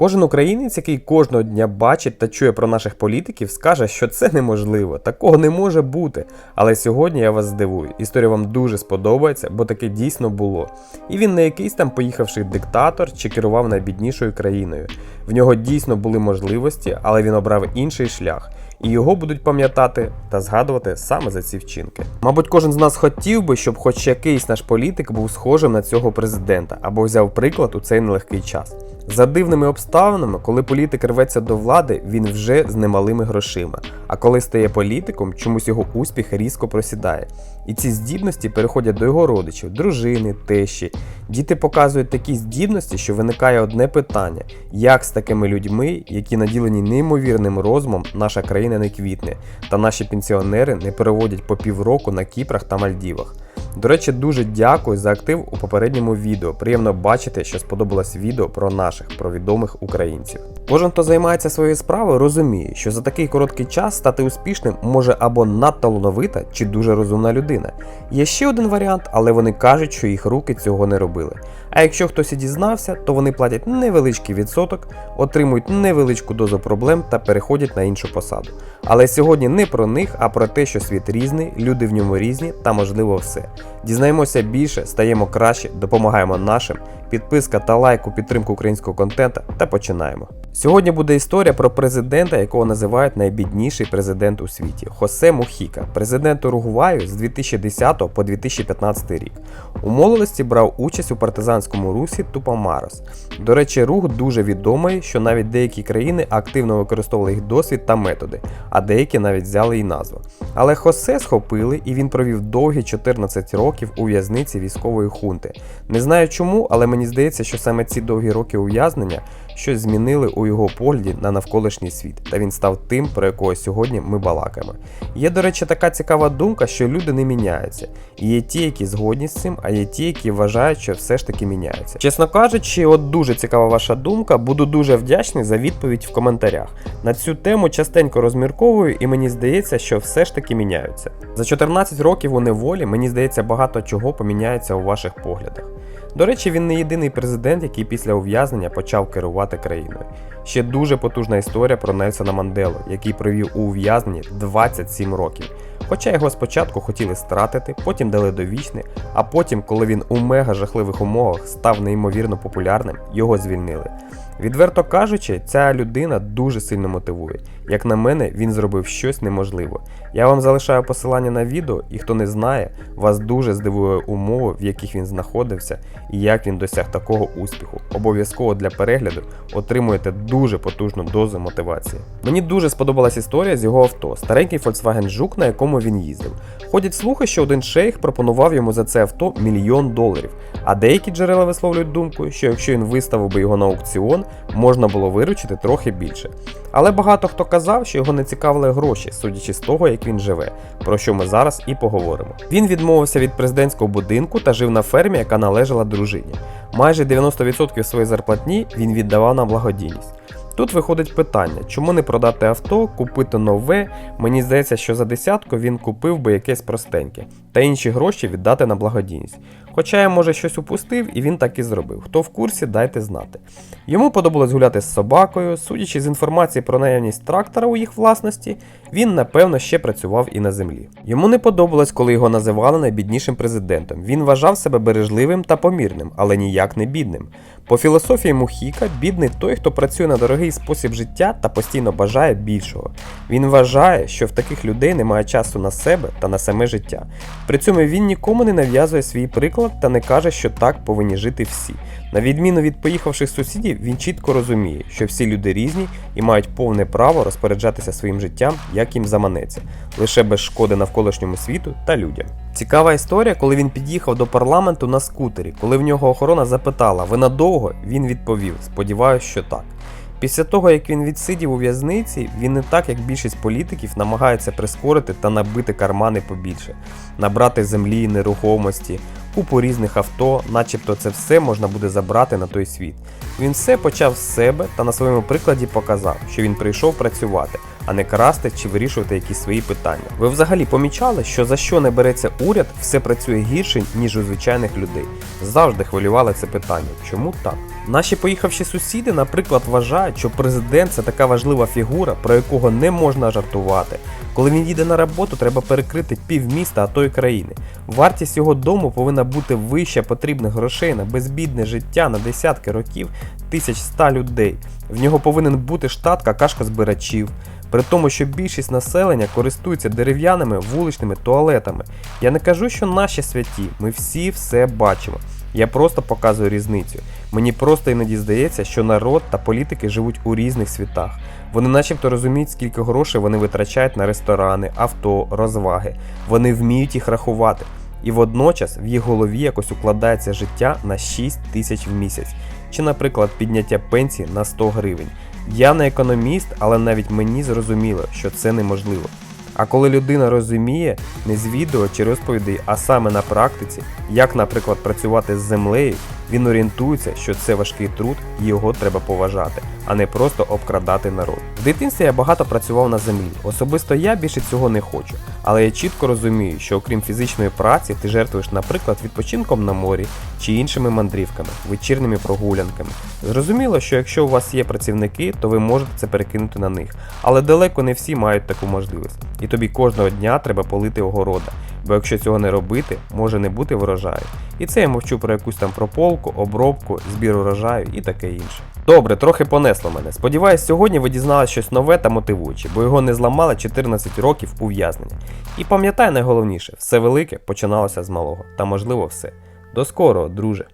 Кожен українець, який кожного дня бачить та чує про наших політиків, скаже, що це неможливо, такого не може бути. Але сьогодні я вас здивую. Історія вам дуже сподобається, бо таке дійсно було. І він не якийсь там поїхавший диктатор чи керував найбіднішою країною. В нього дійсно були можливості, але він обрав інший шлях. І його будуть пам'ятати та згадувати саме за ці вчинки. Мабуть, кожен з нас хотів би, щоб хоч якийсь наш політик був схожим на цього президента або взяв приклад у цей нелегкий час. За дивними обставинами, коли політик рветься до влади, він вже з немалими грошима. А коли стає політиком, чомусь його успіх різко просідає. І ці здібності переходять до його родичів, дружини, тещі. Діти показують такі здібності, що виникає одне питання: як з такими людьми, які наділені неймовірним розумом, наша країна не квітне, та наші пенсіонери не переводять по півроку на Кіпрах та Мальдівах. До речі, дуже дякую за актив у попередньому відео. Приємно бачити, що сподобалось відео про наших, про відомих українців. Кожен, хто займається своєю справою, розуміє, що за такий короткий час стати успішним може або надталановита чи дуже розумна людина. Є ще один варіант, але вони кажуть, що їх руки цього не робили. А якщо хтось і дізнався, то вони платять невеличкий відсоток, отримують невеличку дозу проблем та переходять на іншу посаду. Але сьогодні не про них, а про те, що світ різний, люди в ньому різні та можливо все. Дізнаємося більше, стаємо краще, допомагаємо нашим. Підписка та лайк у підтримку українського контента та починаємо. Сьогодні буде історія про президента, якого називають найбідніший президент у світі Хосе Мухіка, президент Уругваю з 2010 по 2015 рік. У молодості брав участь у партизанському русі Тупомарос. До речі, рух дуже відомий, що навіть деякі країни активно використовували їх досвід та методи, а деякі навіть взяли і назву. Але Хосе схопили і він провів довгі 14 років у в'язниці військової хунти. Не знаю чому, але мені здається, що саме ці довгі роки ув'язнення щось змінили у його погляді на навколишній світ, та він став тим, про якого сьогодні ми балакаємо. Є, до речі, така цікава думка, що люди не міняються. І є ті, які згодні з цим, а є ті, які вважають, що все ж таки міняються. Чесно кажучи, от дуже цікава ваша думка. Буду дуже вдячний за відповідь в коментарях. На цю тему частенько розмірковую, і мені здається, що все ж таки міняються. За 14 років у неволі, мені здається, багато чого поміняється у ваших поглядах. До речі, він не єдиний президент, який після ув'язнення почав керувати країною. Ще дуже потужна історія про Нельсона Манделу, який провів у ув'язненні 27 років. Хоча його спочатку хотіли стратити, потім дали довічне, а потім, коли він у мега жахливих умовах став неймовірно популярним, його звільнили. Відверто кажучи, ця людина дуже сильно мотивує. Як на мене, він зробив щось неможливе. Я вам залишаю посилання на відео, і хто не знає, вас дуже здивує умови, в яких він знаходився і як він досяг такого успіху. Обов'язково для перегляду отримуєте дуже потужну дозу мотивації. Мені дуже сподобалась історія з його авто, старенький Volkswagen Жук, на якому він їздив. Ходять слухи, що один шейх пропонував йому за це авто мільйон доларів. А деякі джерела висловлюють думку, що якщо він виставив би його на аукціон, можна було виручити трохи більше. Але багато хто казав, що його не цікавили гроші, судячи з того, як він живе, про що ми зараз і поговоримо. Він відмовився від президентського будинку та жив на фермі, яка належала дружині. Майже 90% своєї зарплатні він віддавав на благодійність. Тут виходить питання, чому не продати авто, купити нове. Мені здається, що за десятку він купив би якесь простеньке, та інші гроші віддати на благодійність. Хоча я, може, щось упустив, і він так і зробив. Хто в курсі, дайте знати. Йому подобалось гуляти з собакою, судячи з інформації про наявність трактора у їх власності, він, напевно, ще працював і на землі. Йому не подобалось, коли його називали найбіднішим президентом. Він вважав себе бережливим та помірним, але ніяк не бідним. По філософії Мухіка, бідний той, хто працює на дорогий спосіб життя та постійно бажає більшого. Він вважає, що в таких людей немає часу на себе та на саме життя. При цьому він нікому не нав'язує свій приклад та не каже, що так повинні жити всі. На відміну від поїхавших сусідів, він чітко розуміє, що всі люди різні і мають повне право розпоряджатися своїм життям, як їм заманеться, лише без шкоди навколишньому світу та людям. Цікава історія, коли він під'їхав до парламенту на скутері, коли в нього охорона запитала, ви надовго? Він відповів: сподіваюся, що так. Після того, як він відсидів у в'язниці, він не так, як більшість політиків, намагається прискорити та набити кармани побільше, набрати землі, нерухомості, купу різних авто, начебто це все можна буде забрати на той світ. Він все почав з себе та на своєму прикладі показав, що він прийшов працювати, а не красти чи вирішувати якісь свої питання. Ви взагалі помічали, що за що не береться уряд, все працює гірше, ніж у звичайних людей. Завжди хвилювало це питання. Чому так? Наші поїхавші сусіди, наприклад, вважають, що президент це така важлива фігура, про якого не можна жартувати. Коли він їде на роботу, треба перекрити пів міста, а то й країни. Вартість його дому повинна бути вища потрібних грошей на безбідне життя на десятки років тисяч ста людей. В нього повинен бути штат какашкозбирачів. При тому, що більшість населення користується дерев'яними вуличними туалетами. Я не кажу, що наші святі, ми всі все бачимо. Я просто показую різницю. Мені просто іноді здається, що народ та політики живуть у різних світах. Вони начебто розуміють, скільки грошей вони витрачають на ресторани, авто, розваги. Вони вміють їх рахувати. І водночас в їх голові якось укладається життя на 6 тисяч в місяць, чи, наприклад, підняття пенсії на 100 гривень. Я не економіст, але навіть мені зрозуміло, що це неможливо. А коли людина розуміє не з відео чи розповідей, а саме на практиці, як, наприклад, працювати з землею, він орієнтується, що це важкий труд і його треба поважати, а не просто обкрадати народ. В дитинстві я багато працював на землі. Особисто я більше цього не хочу, але я чітко розумію, що окрім фізичної праці, ти жертвуєш, наприклад, відпочинком на морі чи іншими мандрівками, вечірніми прогулянками. Зрозуміло, що якщо у вас є працівники, то ви можете це перекинути на них, але далеко не всі мають таку можливість. І тобі кожного дня треба полити огорода, бо якщо цього не робити, може не бути врожаю. І це я мовчу про якусь там прополку, обробку, збір урожаю і таке інше. Добре, трохи понесло мене. Сподіваюсь, сьогодні ви дізналися щось нове та мотивуюче, бо його не зламали 14 років ув'язнення. І пам'ятай найголовніше, все велике починалося з малого, та можливо все. До скорого, друже.